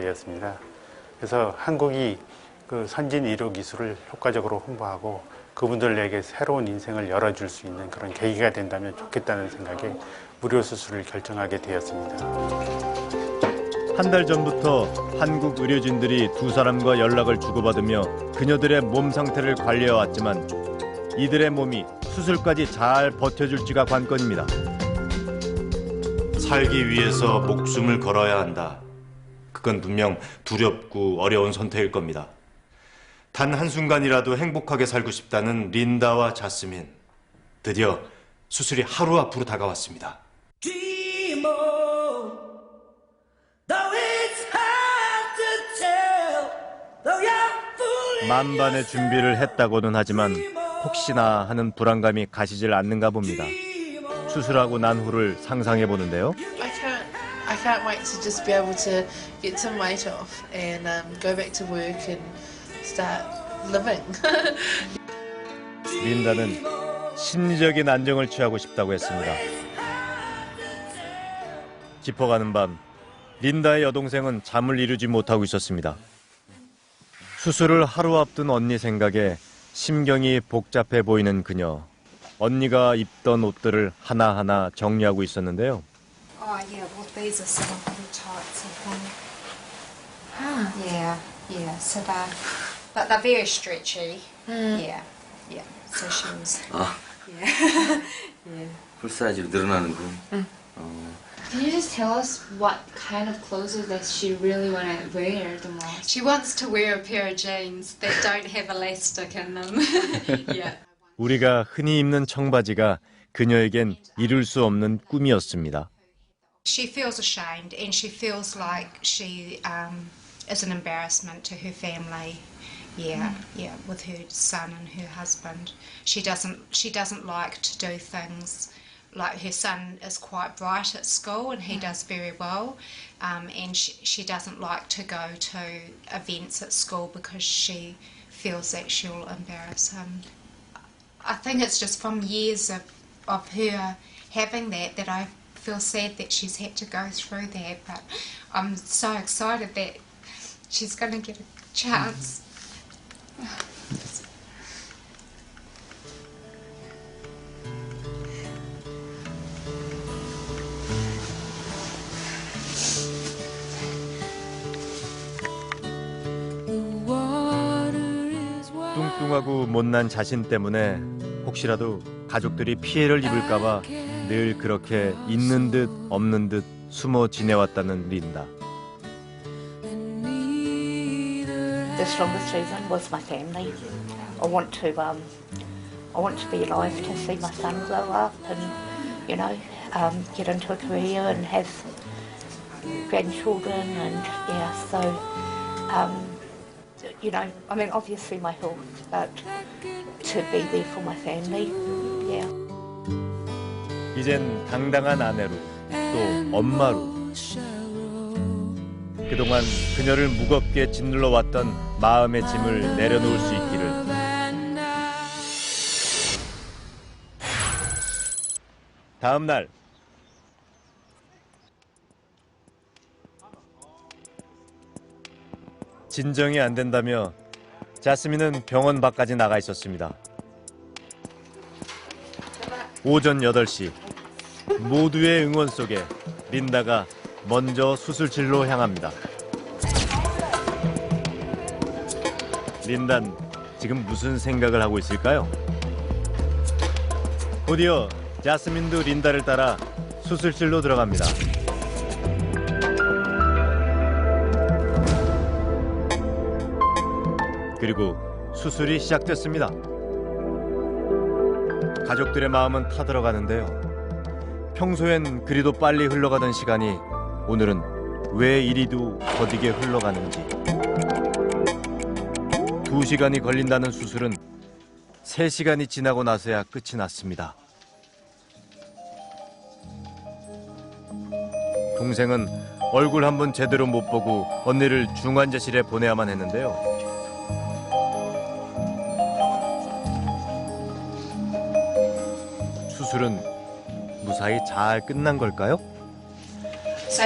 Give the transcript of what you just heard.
였습니다. 그래서 한국이 그 선진 의료 기술을 효과적으로 홍보하고 그분들에게 새로운 인생을 열어줄 수 있는 그런 계기가 된다면 좋겠다는 생각에 무료 수술을 결정하게 되었습니다. 한 달 전부터 한국 의료진들이 두 사람과 연락을 주고받으며 그녀들의 몸 상태를 관리해 왔지만 이들의 몸이 수술까지 잘 버텨줄지가 관건입니다. 살기 위해서 목숨을 걸어야 한다. 그건 분명 두렵고 어려운 선택일 겁니다. 단 한순간이라도 행복하게 살고 싶다는 린다와 자스민. 드디어 수술이 하루 앞으로 다가왔습니다. 만반의 준비를 했다고는 하지만 혹시나 하는 불안감이 가시질 않는가 봅니다. 수술하고 난 후를 상상해 보는데요. I can't. Wait to just be able to get some weight off and um, go back to work and start living. 린다는 심리적인 안정을 취하고 싶다고 했습니다. 깊어가는 밤, 린다의 여동생은 잠을 이루지 못하고 있었습니다. 수술을 하루 앞둔 언니 생각에 심경이 복잡해 보이는 그녀. 언니가 입던 옷들을 하나하나 정리하고 있었는데요. Oh yeah, well these are some of the types of them. Yeah, yeah. So they're, but they're very stretchy. Yeah, yeah. So she was. 아, Yeah. yeah. 풀 사이즈로 늘어나는군. 어, Can you just tell us what kind of clothes that she really want to wear the most? She wants to wear a pair of jeans that don't have elastic in them. yeah. 우리가 흔히 입는 청바지가 그녀에겐 이룰 수 없는 꿈이었습니다. She feels ashamed and she feels like she um, is an embarrassment to her family. Yeah, yeah, with her son and her husband. She doesn't she doesn't like to do things like her son is quite bright at school and he does very well. Um, and she, she doesn't like to go to events at school because she feels that she'll embarrass him. I think it's just from years of, of her having that that I feel sad that she's had to go through that. But I'm so excited that she's going to get a chance. 뚱뚱하고 못난 자신 때문에 혹시라도 가족들이 피해를 입을까봐 늘 그렇게 있는 듯 없는 듯 숨어 지내왔다는 린다. The strongest reason was my family. I want to, um, I want to be alive to see my son grow up and, you know, um, get into a career and have grandchildren and yeah. So, um, you know, I mean, obviously my health, but to be there for my family, yeah. 이젠 당당한 아내로 또 엄마로. 그동안 그녀를 무겁게 짓눌러 왔던 마음의 짐을 내려놓을 수 있기를. 다음 날. 진정이 안 된다며 자스민은 병원 밖까지 나가 있었습니다. 오전 8시 모두의 응원 속에 린다가 먼저 수술실로 향합니다. 린단 지금 무슨 생각을 하고 있을까요? 곧이어 자스민도 린다를 따라 수술실로 들어갑니다. 그리고 수술이 시작됐습니다. 가족들의 마음은 타들어가는데요. 평소엔 그리도 빨리 흘러가던 시간이 오늘은 왜 이리도 더디게 흘러가는지. 두 시간이 걸린다는 수술은 세 시간이 지나고 나서야 끝이 났습니다. 동생은 얼굴 한 번 제대로 못 보고 언니를 중환자실에 보내야만 했는데요. 수술은 무사히 잘 끝난 걸까요? So